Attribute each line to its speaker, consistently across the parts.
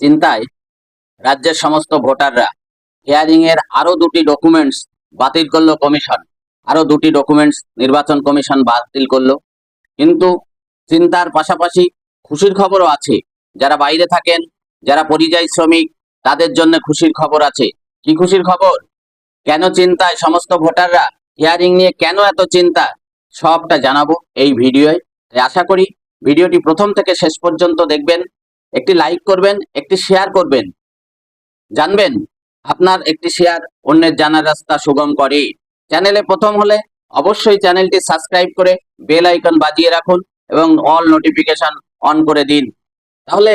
Speaker 1: চিন্তায় রাজ্যের সমস্ত ভোটাররা হিয়ারিং এর আরও দুটি ডকুমেন্টস বাতিল করল কমিশন আরও দুটি ডকুমেন্টস নির্বাচন কমিশন বাতিল করল। কিন্তু চিন্তার পাশাপাশি খুশির খবরও আছে। যারা বাইরে থাকেন, যারা পরিযায়ী শ্রমিক, তাদের জন্য খুশির খবর আছে। কি খুশির খবর? কেন চিন্তায় সমস্ত ভোটাররা হিয়ারিং নিয়ে কেন এত চিন্তা? সবটা জানাব এই ভিডিওয়। আশা করি ভিডিওটি প্রথম থেকে শেষ পর্যন্ত দেখবেন। একটি লাইক করবেন, একটি শেয়ার করবেন। জানবেন, আপনার একটি শেয়ার অন্যের জানার রাস্তা সুগম করে চ্যানেলে প্রথম হলে অবশ্যই চ্যানেলটি সাবস্ক্রাইব করে বেল আইকন বাজিয়ে রাখুন এবং অল নোটিফিকেশন অন করে দিন। তাহলে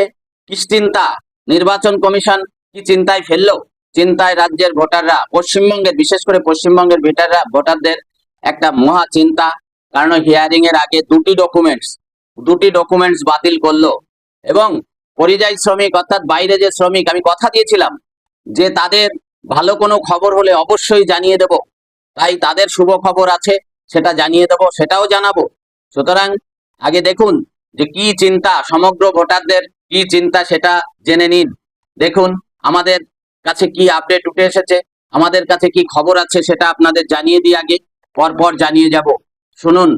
Speaker 1: কি চিন্তা নির্বাচন কমিশন কি চিন্তায় ফেলল? চিন্তায় রাজ্যের ভোটাররা, পশ্চিমবঙ্গের, বিশেষ করে পশ্চিমবঙ্গের ভোটাররা, ভোটারদের একটা মহা চিন্তা। কারণ হিয়ারিং এর আগে দুটি ডকুমেন্টস দুটি ডকুমেন্টস বাতিল করল এবং পরিযায়ী শ্রমিক, অর্থাৎ বাইরে যে শ্রমিক, আমি কথা দিয়েছিলাম যে তাদের ভালো কোনো খবর হলে অবশ্যই জানিয়ে দেব। তাই তাদের শুভ খবর আছে, সেটা জানিয়ে দেব, সেটাও জানাব। সুতরাং আগে দেখুন যে কি চিন্তা, সমগ্র ভোটারদের কি চিন্তা সেটা জেনে নিন। দেখুন আমাদের কাছে কি আপডেট উঠে এসেছে, আমাদের কাছে কি খবর আছে সেটা আপনাদের জানিয়ে দিই আগে, পরপর জানিয়ে যাব। শুনুন,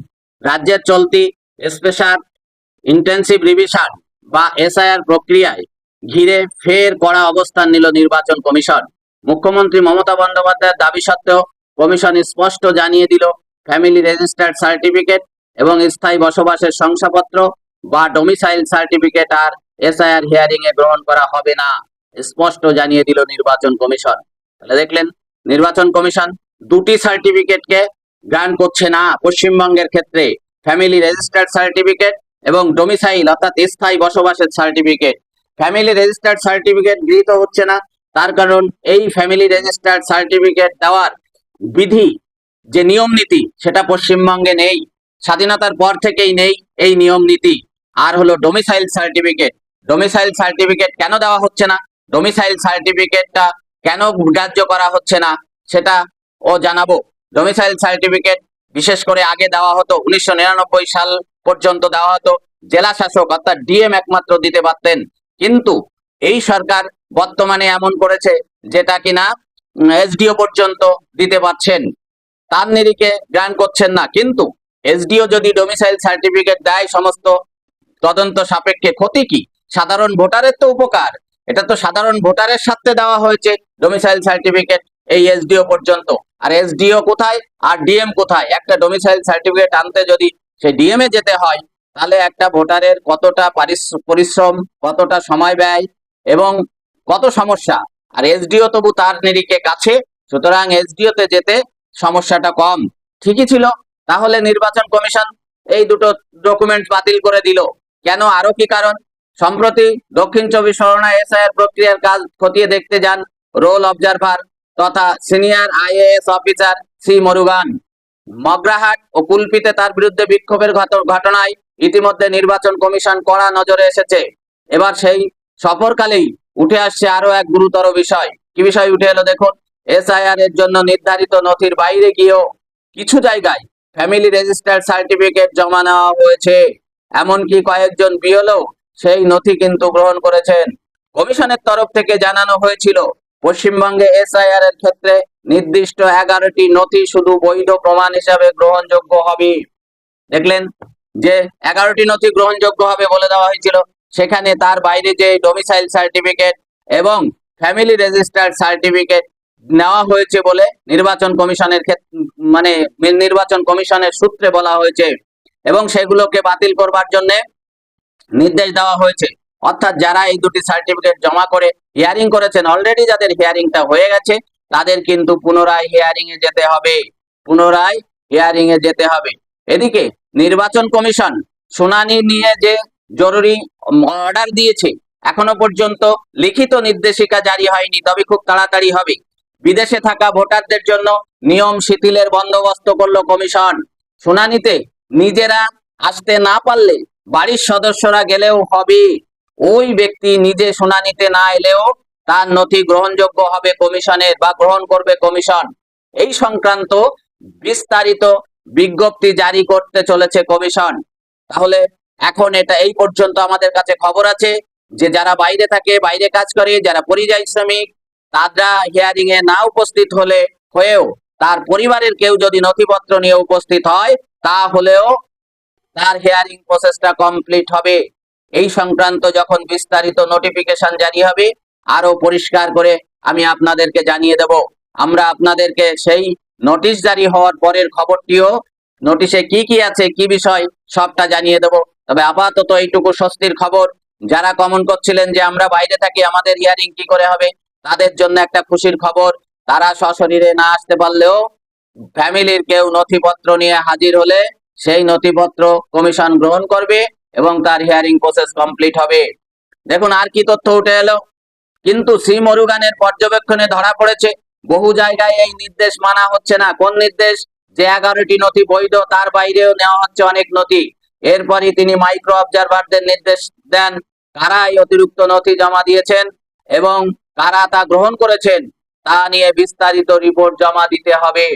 Speaker 1: রাজ্যের চলতি স্পেশাল ইন্টেন্সিভ রিভিশন বা এসআইআর প্রক্রিয়ায় ঘিরে ফের কড়া অবস্থান নিল নির্বাচন কমিশন। মুখ্যমন্ত্রী মমতা বন্দ্যোপাধ্যায়ের দাবি সত্ত্বেও কমিশন স্পষ্ট জানিয়ে দিল, ফ্যামিলি রেজিস্টার্ড সার্টিফিকেট এবং স্থায়ী বসবাসের শংসাপত্র বা ডোমিসাইল সার্টিফিকেট আর এসআইআর হিয়ারিং এ গ্রহণ করা হবে না, স্পষ্ট জানিয়ে দিল নির্বাচন কমিশন। তাহলে দেখলেন, নির্বাচন কমিশন দুটি সার্টিফিকেটকে গ্রান্ট করছে না। পশ্চিমবঙ্গের ক্ষেত্রে ফ্যামিলি রেজিস্টার্ড সার্টিফিকেট এবং ডোমিসাইল অর্থাৎ স্থায়ী বসবাসের সার্টিফিকেট ফ্যামিলি রেজিস্টার্ড সার্টিফিকেট গৃহীত হচ্ছে না। তার কারণ এই ফ্যামিলি রেজিস্টার্ড সার্টিফিকেট দেওয়ার বিধি, যে নিয়ম নীতি, সেটা পশ্চিমবঙ্গে নেই। স্বাধীনতার পর থেকেই নেই এই নিয়ম নীতি। আর হলো ডোমিসাইল সার্টিফিকেট ডোমিসাইল সার্টিফিকেট কেন দেওয়া হচ্ছে না? ডোমিসাইল সার্টিফিকেটটা কেন গ্রাহ্য করা হচ্ছে না? সেটা ও জানাব। ডোমিসাইল সার্টিফিকেট বিশেষ করে আগে দেওয়া হতো উনিশশো নিরানব্বই সাল পর্যন্ত দেওয়া হতো। জেলা শাসক অর্থাৎ ডিএম একমাত্র দিতে পারতেন। কিন্তু এই সরকার বর্তমানে এমন করেছে যেটা কিনা এসডিও পর্যন্ত দিতে পারছেন। তার নিরিখে গ্রান্ট করছেন না। কিন্তু এসডিও যদি ডোমিসাইল সার্টিফিকেট দেয় সমস্ত তদন্ত সাপেক্ষে ক্ষতি কি? সাধারণ ভোটারের তো উপকার। এটা তো সাধারণ ভোটারের সাথে দেওয়া হয়েছে ডোমিসাইল সার্টিফিকেট এই এসডিও পর্যন্ত। আর এসডিও কোথায়? আর ডিএম কোথায়? একটা ডোমিসাইল সার্টিফিকেট আনতে যদি সেই ডিএম এ যেতে হয়, তাহলে একটা ভোটারের কতটা পরিশ্রম, কতটা সময় ব্যয় এবং কত সমস্যা। আর এসডিও তবু তার নিরিখে কাছে, সুতরাং এসডিও তে যেতে সমস্যাটা কম। ঠিকই ছিল। তাহলে নির্বাচন কমিশন এই দুটো ডকুমেন্ট বাতিল করে দিল। কেন? আরও কি কারণ? সম্প্রতি দক্ষিণ চব্বিশ পরগনা এসআইআর প্রক্রিয়ার কাজ খতিয়ে দেখতে যান রোল অবজারভার তথা senior IAS officer C Murugan. Magrahat ও কুলপিতে তার বিরুদ্ধে বিক্ষোভের ঘটনায় ইতিমধ্যে নির্বাচন কমিশন কড়া নজরে এসেছে। এবার সেই সফরকালেই উঠে আসছে আরও এক গুরুতর বিষয়। কি বিষয় উঠে এলো দেখুন? এসআইআর এর জন্য নির্ধারিত নথির বাইরে গিয়েও কিছু জায়গায় ফ্যামিলি রেজিস্টার্ড সার্টিফিকেট জমা নেওয়া হয়েছে। এমনকি কয়েকজন বিএলও সেই নথি কিন্তু গ্রহণ করেছেন। কমিশনের তরফ থেকে জানানো হয়েছিল, পশ্চিমবঙ্গে এসআইআর এর ক্ষেত্রে নির্দিষ্ট এগারোটি নথি শুধু বৈধ প্রমাণ হিসাবে গ্রহণযোগ্য হবে। দেখলেন যে এগারোটি নথি গ্রহণযোগ্য হবে বলে দেওয়া হয়েছিল। সেখানে তার বাইরে যে ডোমিসাইল সার্টিফিকেট এবং ফ্যামিলি রেজিস্টার্ড সার্টিফিকেট নেওয়া হয়েছে বলে নির্বাচন কমিশনের মানে নির্বাচন কমিশনের সূত্রে বলা হয়েছে এবং সেগুলোকে বাতিল করবার জন্য নির্দেশ দেওয়া হয়েছে। অর্থাৎ যারা এই দুটি সার্টিফিকেট জমা করে হিয়ারিং করেছেন অলরেডি যাদের হিয়ারিংটা হয়ে গেছে তাদের কিন্তু পুনরায় হিয়ারিং এ যেতে হবে। পুনরায় হিয়ারিং এ যেতে হবে। এদিকে নির্বাচন কমিশন শুনানি নিয়ে যে জরুরি অর্ডার দিয়েছে, এখনও পর্যন্ত লিখিত নির্দেশিকা জারি হয়নি, তবে খুব তাড়াতাড়ি হবে। বিদেশে থাকা ভোটারদের জন্য নিয়ম শিথিলের বন্দোবস্ত করল কমিশন। শুনানিতে নিজেরা আসতে না পারলে বাড়ির সদস্যরা গেলেও হবে। ওই ব্যক্তি নিজে শুনানিতে না এলেও তার নথি গ্রহণযোগ্য হবে কমিশনের বা গ্রহণ করবে কমিশন। এই সংক্রান্ত বিস্তারিত বিজ্ঞপ্তি জারি করতে চলেছে কমিশন। তাহলে এখন এটা এই পর্যন্ত আমাদের কাছে খবর আছে যে যারা বাইরে থাকে, বাইরে কাজ করে, যারা পরিযায়ী শ্রমিক, তারা হিয়ারিং এ না উপস্থিত হলে হয়েও তার পরিবারের কেউ যদি নথিপত্র নিয়ে উপস্থিত হয়, তাহলেও তার হিয়ারিং প্রসেসটা কমপ্লিট হবে। এই সংক্রান্ত যখন বিস্তারিত নোটিফিকেশন জারি হবে আরও পরিষ্কার করে আমি আপনাদেরকে জানিয়ে দেব। আমরা আপনাদেরকে সেই নোটিশ জারি হওয়ার পরের খবরটিও, নোটিশে কি কি আছে, কি বিষয়, সবটা জানিয়ে দেব। তবে আপাতত এইটুকু স্বস্তির খবর, যারা কমন করছিলেন যে আমরা বাইরে থাকি, আমাদের হিয়ারিং কি করে হবে, তাদের জন্য একটা খুশির খবর, তারা সশরীরে না আসতে পারলেও ফ্যামিলির কেউ নথিপত্র নিয়ে হাজির হলে সেই নথিপত্র কমিশন গ্রহণ করবে এবং তার হিয়ারিং প্রসেস কমপ্লিট হবে। দেখুন আর কি তথ্য উঠে এলো। কিন্তু সি মরুগানের পর্যবেক্ষণে ধরা পড়েছে, বহু জায়গায় এই নির্দেশ মানা হচ্ছে না। কোন নির্দেশ? যে এগারোটি নথি বৈধ, তার বাইরেও নেওয়া হচ্ছে অনেক নথি। এরপরই তিনি মাইক্রো অবজারভারদের নির্দেশ দেন কারা এই অতিরিক্ত নথি জমা দিয়েছেন এবং কারা তা গ্রহণ করেছেন, তা নিয়ে বিস্তারিত রিপোর্ট জমা দিতে হবে।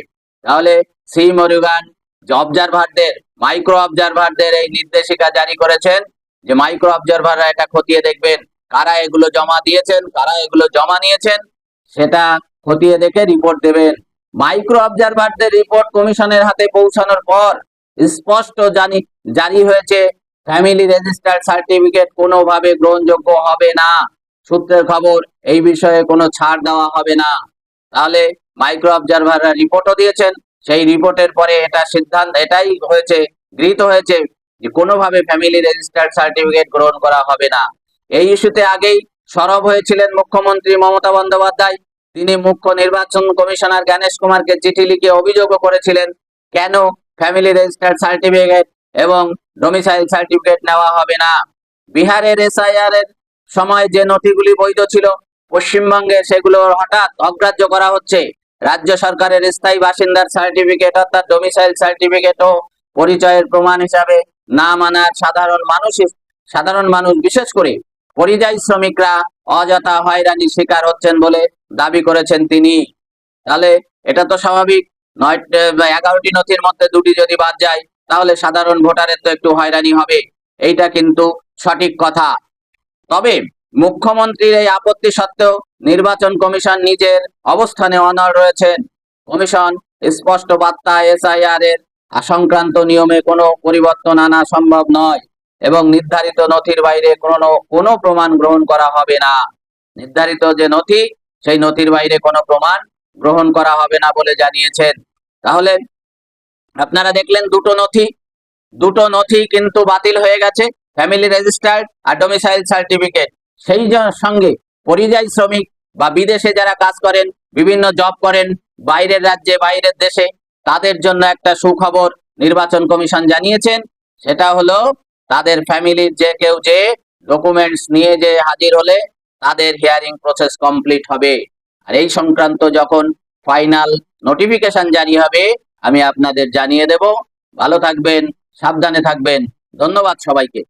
Speaker 1: তাহলে সি মরুগান যে অবজারভারদের, মাইক্রো অবজারভারদের এই নির্দেশিকা জারি করেছেন, যে মাইক্রো অবজারভাররা এটা খতিয়ে দেখবেন। কারা এগুলো জমা দিয়েছেন, কারা এগুলো জমা নিয়েছেন, সেটা খতিয়ে দেখে রিপোর্ট দেবেন। মাইক্রো অবজারভারদের রিপোর্ট কমিশনের হাতে পৌঁছানোর পর স্পষ্ট জানি, জারি হয়েছে ফ্যামিলি রেজিস্টার্ড সার্টিফিকেট কোনোভাবে গ্রহণযোগ্য হবে না। সূত্রের খবর, এই বিষয়ে কোনো ছাড় দেওয়া হবে না। তাহলে মাইক্রো অবজারভাররা রিপোর্টও দিয়েছেন, সেই রিপোর্টের পরে এটা সিদ্ধান্ত, এটাই হয়েছে, গৃহীত হয়েছে যে কোনোভাবে ফ্যামিলি রেজিস্টার্ড সার্টিফিকেট গ্রহণ করা হবে না। এই ইস্যুতে আগেই সরব হয়েছিলেন মুখ্যমন্ত্রী মমতা বন্দ্যোপাধ্যায়। তিনি মুখ্য নির্বাচন কমিশনার জ্ঞানেশ কুমারকে চিঠি লিখে অভিযোগও করেছিলেন, কেন ফ্যামিলি রেজিস্টার্ড সার্টিফিকেট এবং ডোমিসাইল সার্টিফিকেট নেওয়া হবে না? বিহারের এসআইআর এর সময় যে নথিগুলি বৈধ ছিল, পশ্চিমবঙ্গে সেগুলো হঠাৎ অগ্রাহ্য করা হচ্ছে। রাজ্য সরকারের স্থায়ী বাসিন্দার সার্টিফিকেট অর্থাৎ ডোমিসাইল সার্টিফিকেটও পরিচয়ের প্রমাণ হিসাবে না মানার সাধারণ মানুষ সাধারণ মানুষ বিশেষ করে পরিযায়ী শ্রমিকরা অযথা হয়রানির শিকার হচ্ছেন বলে দাবি করেছেন তিনি। তাহলে এটা তো স্বাভাবিক। নয় এগারোটি নথির মধ্যে দুটি যদি বাদ যায়, তাহলে সাধারণ ভোটারের তো একটু হয়রানি হবে। এইটা কিন্তু সঠিক কথা। তবে মুখ্যমন্ত্রীর এই আপত্তি সত্ত্বেও নির্বাচন কমিশন নিজের অবস্থানে অনড় রয়েছেন। কমিশন স্পষ্ট বার্তা এসআইআর এর সংক্রান্ত নিয়মে কোনো পরিবর্তন আনা সম্ভব নয়। এবং নির্ধারিত নথির বাইরে কোনো কোনো প্রমাণ গ্রহণ করা হবে না। নির্ধারিত যে নথি, সেই নথির বাইরে কোনো প্রমাণ গ্রহণ করা হবে না বলে জানিয়েছেন। তাহলে আপনারা দেখলেন দুটো নথি। দুটো নথি কিন্তু বাতিল হয়ে গেছে। ফ্যামিলি রেজিস্টার্ড আর ডোমিসাইল সার্টিফিকেট। সেই সঙ্গে পরিযায়ী শ্রমিক বা বিদেশে যারা কাজ করেন, বিভিন্ন জব করেন, বাইরের রাজ্যে, বাইরের দেশে, তাদের জন্য একটা সুখবর নির্বাচন কমিশন জানিয়েছেন। সেটা হলো তাদের ফ্যামিলির যে কেউ যে ডকুমেন্টস নিয়ে যে হাজির হলে তাদের হিয়ারিং প্রসেস কমপ্লিট হবে। আর এই সংক্রান্ত যখন ফাইনাল নোটিফিকেশন জারি হবে, আমি আপনাদের জানিয়ে দেব। ভালো থাকবেন, সাবধানে থাকবেন। ধন্যবাদ সবাইকে।